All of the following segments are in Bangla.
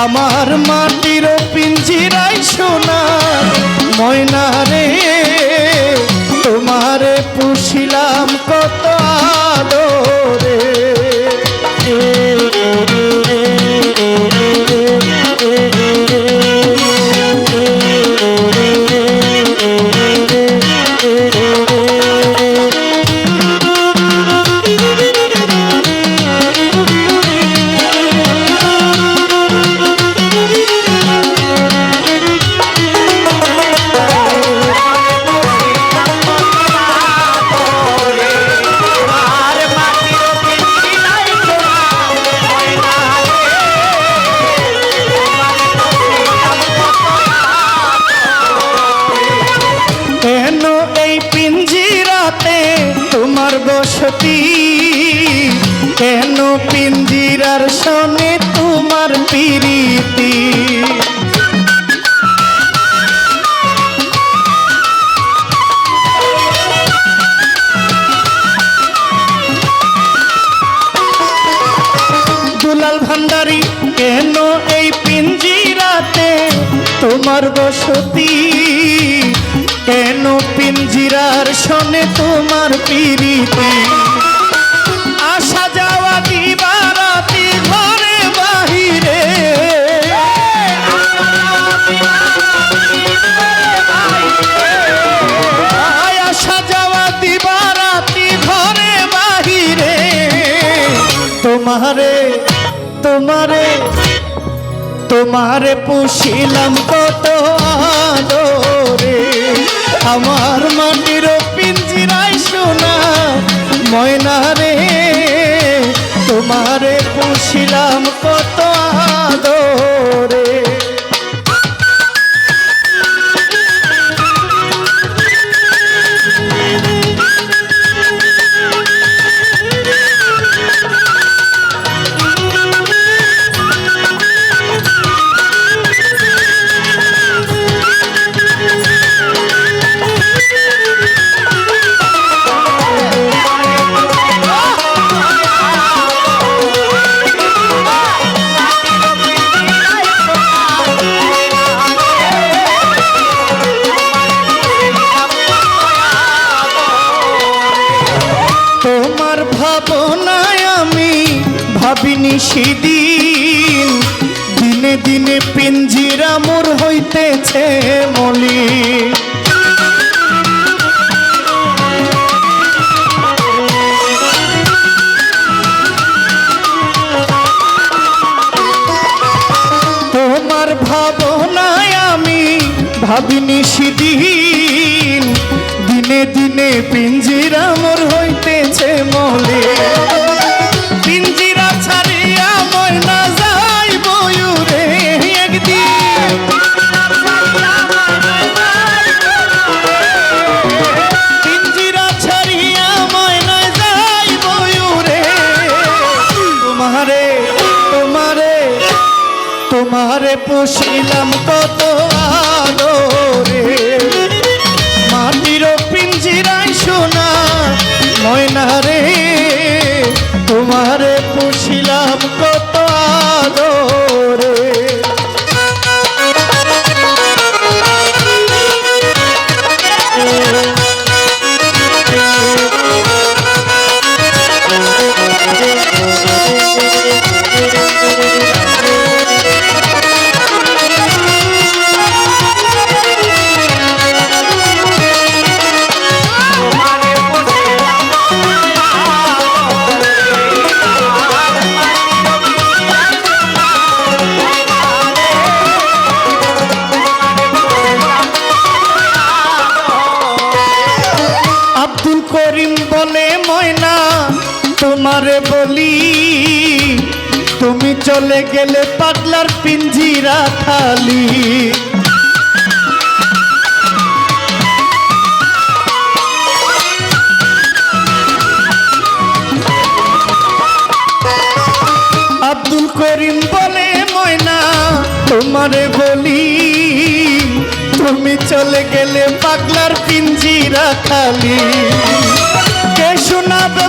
আমার মাটির পিঞ্জিরাই সোনা ময়না রে তোমারে পুষিলাম কত পিঞ্জিরার সনে তোমার পিরিতি। দুলাল ভান্ডারি, কেন এই পিঞ্জিরাতে তোমার বসতি? কেন পিঞ্জিরার সনে তোমার পিরিতি? তোমারে পুষিলাম কত সেদিন দিনে। দিনে পিঞ্জিরা মোর হইতেছে মলি। তোমার ভাবনায় আমি ভাবিনি সেদিন। দিনে দিনে পিঞ্জিরা মোর তোমারে পুষিলাম কত আদরে। মাটির পিঞ্জিরাই সোনা ময়না রে তোমারে পুষিলাম তোমারে বলি, তুমি চলে গেলে পাগলার পিঞ্জিরা খালি। আব্দুল করিম বলে, ময়না, তোমারে বলি, তুমি চলে গেলে পাগলার পিঞ্জিরা খালি। কে শোনাবে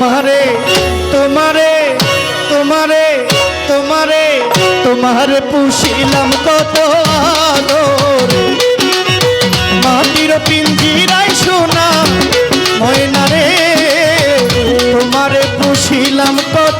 তোমারে তোমারে তোমারে তোমারে, তোমার পুষিলাম কত আদরে। মাটির পিঞ্জিরাই সোনা ময়না রে তোমার পুষিলাম কত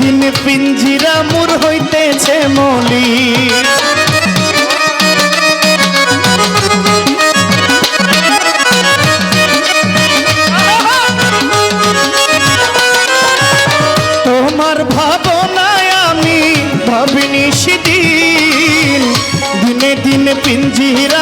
দিনে দিনে পিঞ্জিরা মুর হইতেছে মলি। তোমার ভাবনায় আমি ভাবিনি সেদিন। দিনে দিনে পিঞ্জিরা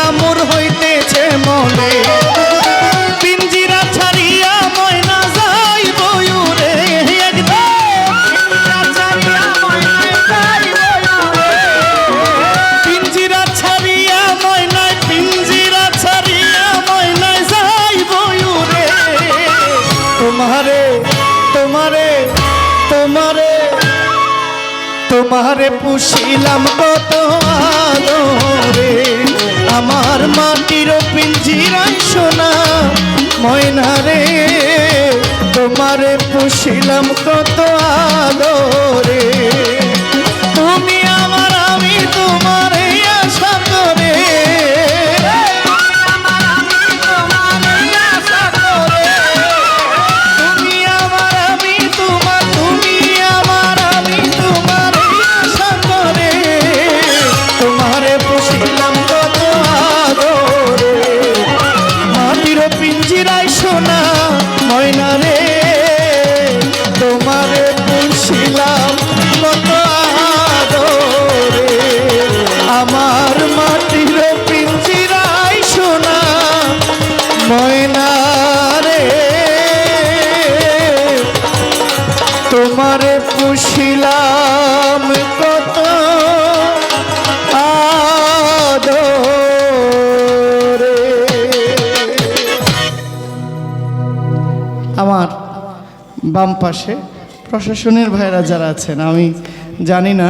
তোমারে পুষিলাম কত আদরে। আমার মাটির পিঞ্জিরাই সোনা ময়না রে। তোমারে পুষিলাম কত আদরে। বাম পাশে। প্রশাসনের ভাইরা যারা আছেন আমি জানি না